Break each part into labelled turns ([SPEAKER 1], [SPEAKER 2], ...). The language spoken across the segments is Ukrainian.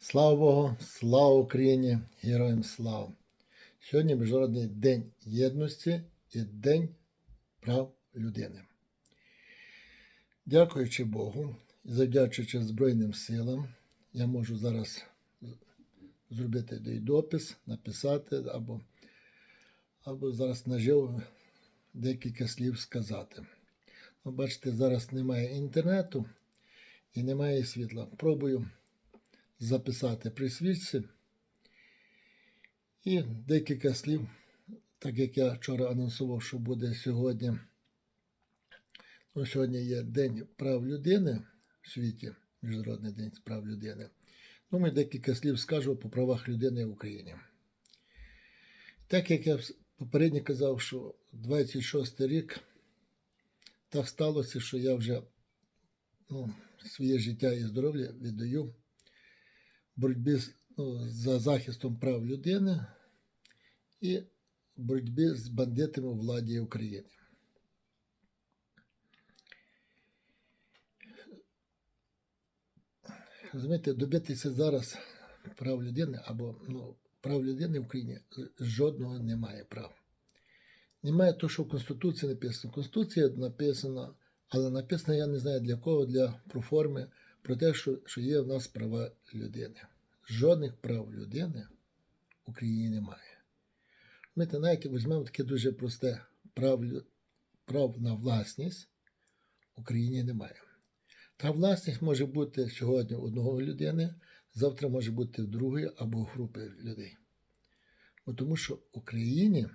[SPEAKER 1] Слава Богу, слава Україні, героям слава! Сьогодні Міжнародний день єдності і День прав людини. Дякуючи Богу і завдячуючи Збройним силам, я можу зараз зробити допис, написати або, або зараз наживо декілька слів сказати. Ну, бачите, зараз немає інтернету і немає світла. Пробую записати при свічці. І декілька слів, так як я вчора анонсував, що буде сьогодні. Ну, сьогодні є День прав людини в світі, Міжнародний день прав людини. Ну, ми декілька слів скажу по правах людини в Україні. Так як я попередньо казав, що 26 рік так сталося, що я вже ну, своє життя і здоров'я віддаю боротьбі ну, за захистом прав людини і боротьбі з бандитами владі України. Розумієте, добитися зараз прав людини або ну, прав людини в Україні жодного немає прав. Немає того, що в Конституції написано. Конституція написана, але написано, я не знаю для кого, для проформи, про те, що, що є в нас права людини. Жодних прав людини в Україні немає. Ми та навіть візьмемо таке дуже просте прав, прав на власність в Україні немає. Та власність може бути сьогодні одного людини, завтра може бути другої або групи людей. Бо Тому що в Україні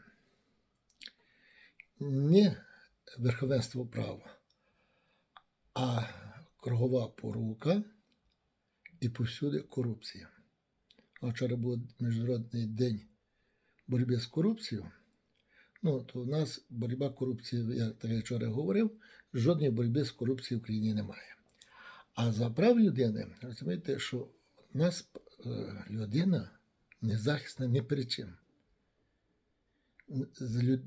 [SPEAKER 1] не верховенство права, а кругова порука і повсюди корупція. А вчора був Міжнародний день боротьби з корупцією. Ну, то в нас боротьба корупції, як я вчора говорив, жодної боротьби з корупцією в Україні немає. А за прав людини, розумієте, що в нас е, людина не захисна ні перед чим.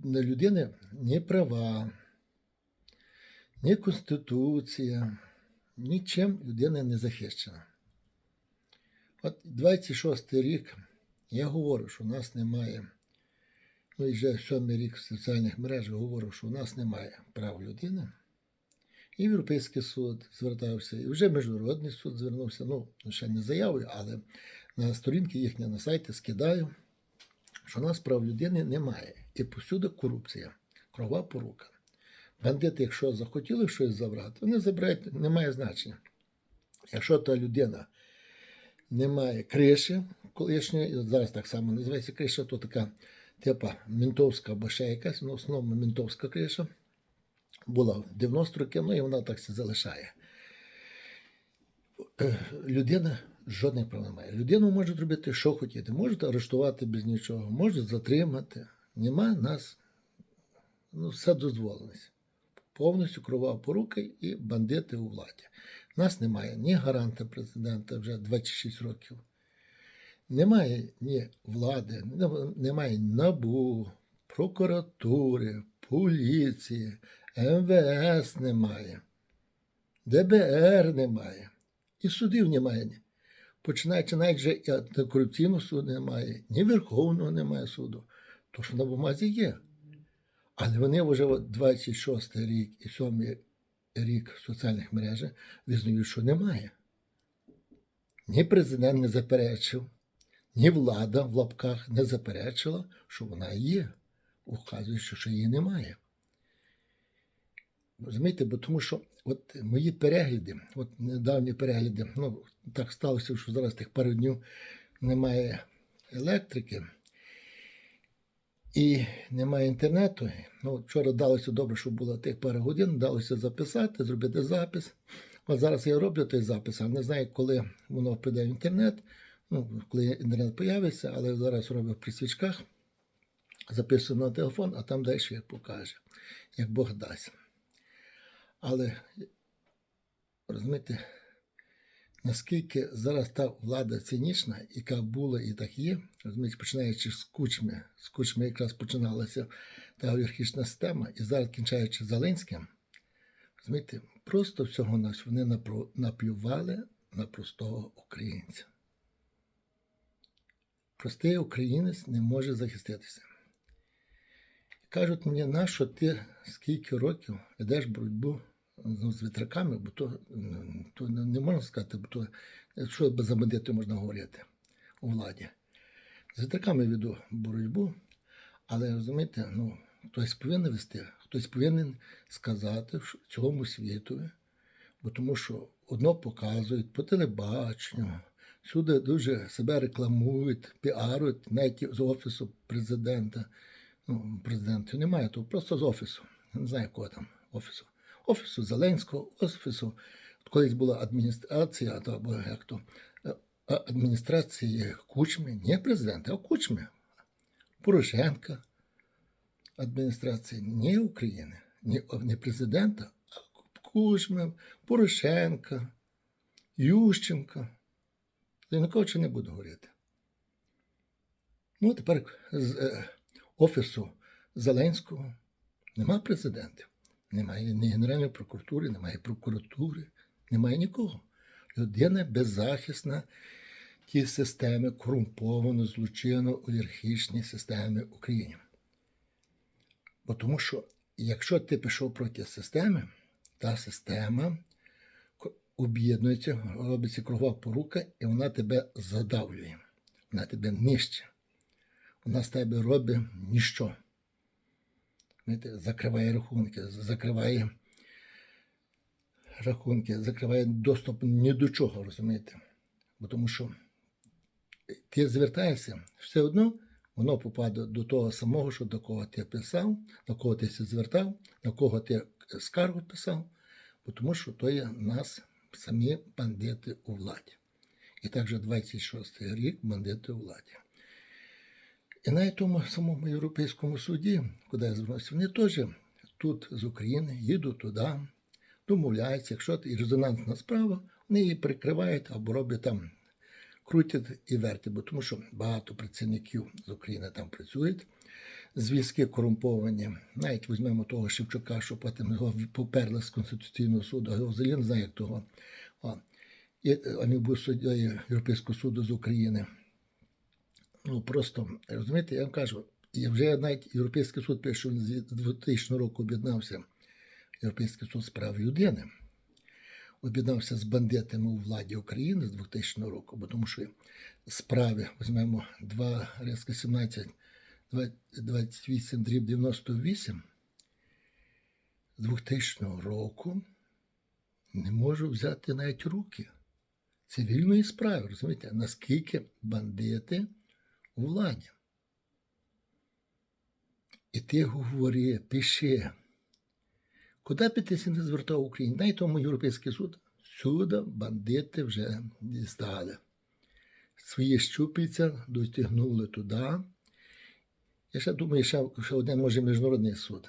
[SPEAKER 1] На людини ні права, ні Конституція, нічим людина не захищена. От 26 рік я говорю, що у нас немає, ну і вже сьомий рік в соціальних мережах говорю, що у нас немає прав людини. І Європейський суд звертався, і вже Міжнародний суд звернувся. Ну, ще не заявою, але на сторінки їхні на сайті скидаю, що у нас прав людини немає. І повсюди корупція, крова порука. Бандити, якщо захотіли щось забрати, вони забирають, немає значення. Якщо та людина немає криші колишньої, зараз так само називається криша, то така типа ментовська або ще якась, ну, в основному ментовська криша. Була в 90 років, ну і вона так се залишає. Е, Людина жодних прав не має. Людину можуть робити, що хотіти. Можуть арештувати без нічого, можуть затримати. Нема нас, ну, все дозволеність. Повністю крова порука і бандити у владі. Нас немає ні гаранта президента вже 26 років. Немає ні влади, немає НАБУ, прокуратури, поліції, МВС немає, ДБР немає, і судів немає. Починаючи навіть вже і антикорупційного суду немає, ні Верховного немає суду. То, що на бумазі є. Але вони вже 26 рік і 7 рік в соціальних мережах визнають, що немає. Ні президент не заперечив, ні влада в лапках не заперечила, що вона є. Указуючи, що її немає. Розумієте, бо тому що от мої перегляди, от недавні перегляди, ну так сталося, що зараз тих пару днів немає електрики і немає інтернету. Ну, вчора далося добре, що було тих пару годин, вдалося записати, зробити запис. От зараз я роблю той запис, а не знаю, коли воно прийде в інтернет, ну, коли інтернет появиться, але зараз роблю при свічках, записую на телефон, а там далі як покаже, як Бог дасть. Але розумієте, наскільки зараз та влада цинічна, яка була і так є, розумієте, починаючи з кучми, з кучми якраз починалася та олігархічна система, і зараз кінчаючи Зеленським, розумієте, просто всього нас вони наплювали на простого українця. простий українець не може захиститися. Кажуть мені, нащо ти скільки років ведеш боротьбу ну, з вітраками, бо то, то не можна сказати, бо то що без бандитів можна говорити у владі. З вітраками веду боротьбу, але розумієте, ну, хтось повинен вести, хтось повинен сказати що цілому світові, бо тому що одно показують по телебаченню, всюди дуже себе рекламують, піарують, навіть з офісу президента. Ну, президентів немає, то просто з офісу. Не знаю, кого там офісу. Офісу Зеленського, офісу. Колись була адміністрація, або як то, е, адміністрації Кучми, не президента, а Кучми. Порошенка адміністрації, не України, не, президента, а Кучми, Порошенка, Ющенка. Я нікого не буду говорити. Ну, тепер з е, офісу Зеленського нема президентів, немає ні Генеральної прокуратури, немає прокуратури, немає нікого. Людина беззахисна ті системи корумповано, злочинно олігархічні системи України. Бо тому що, якщо ти пішов проти системи, та система об'єднується, робиться кругова порука, і вона тебе задавлює, вона тебе нищить. Вона з тебе робить ніщо. Знаєте, закриває рахунки, закриває рахунки, закриває доступ ні до чого, розумієте? Бо тому що ти звертаєшся, все одно воно попаде до того самого, що до кого ти писав, на кого ти звертав, на кого ти скаргу писав, бо тому що то є нас самі бандити у владі. І так же 26 рік бандити у владі. І на тому самому Європейському суді, куди я звернувся, вони теж тут з України їдуть туди, домовляються, якщо і резонансна справа, вони її прикривають або роблять там, крутять і вертять, бо тому що багато працівників з України там працюють. Зв'язки корумповані. Навіть візьмемо того Шевчука, що потім його поперли з Конституційного суду, а його взагалі не знаю, як того. Е, він був суддею Європейського суду з України. Ну просто розумієте, я вам кажу, і вже навіть Європейський суд пише, він з 2000 року об'єднався. Європейський суд з прав людини об'єднався з бандитами у владі України з 2000 року, бо тому що справи візьмемо 2 резко 17 28 дріб 98 з 2000 року не можу взяти навіть руки цивільної справи. Розумієте, наскільки бандити владі. І ти говори, пиши. Куди б ти не звертав в Україні? Дай тому Європейський суд. Сюди бандити вже дістали. Свої щупальця дотягнули туди. Я ще думаю, ще один може міжнародний суд.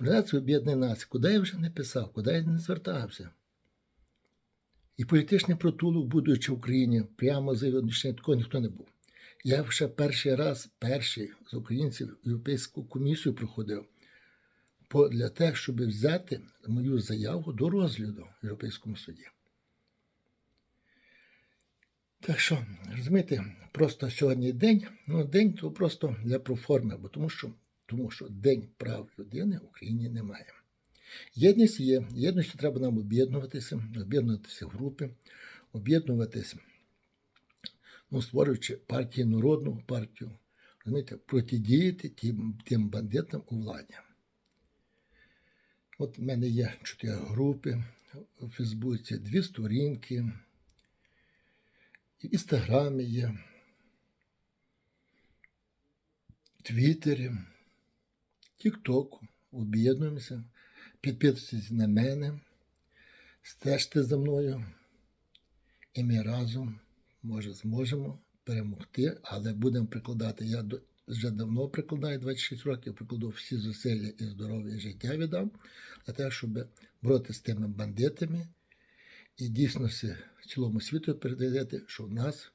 [SPEAKER 1] Організація Об'єднаних Націй, куди я вже не писав, куди я не звертався. І політичний притулок, будучи в Україні, прямо що такого ніхто не був. Я ще перший раз, перший з українців Європейську комісію проходив для того, щоб взяти мою заяву до розгляду в Європейському суді. Так що, розумієте, просто сьогодні день, ну день то просто для проформи, бо тому що, тому що День прав людини в Україні немає. Єдність є, єдністю треба нам об'єднуватися, об'єднуватися в групи, об'єднуватися, ну, створюючи партію, народну партію, розумієте, протидіяти тим, тим бандитам у владі. От в мене є чотири групи у Фейсбуці, дві сторінки, в Інстаграмі є, в Твіттері, Тіктоку. Об'єднуємося, підписуйтесь на мене, стежте за мною, і ми разом, може, зможемо перемогти, але будемо прикладати. Я вже давно прикладаю 26 років, прикладу всі зусилля і здоров'я і життя віддам для того, щоб боротися з тими бандитами і дійсно всі- цілому світу передати, що в нас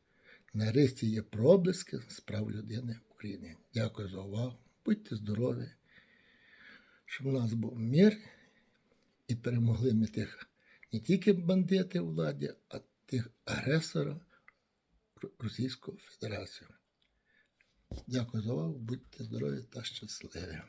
[SPEAKER 1] нарешті є проблиски справ людини в Україні. Дякую за увагу. Будьте здорові, щоб у нас був мир і перемогли ми тих не тільки бандитів у владі, а тих агресора Російську Федерацію. Дякую за увагу, будьте здорові та щасливі!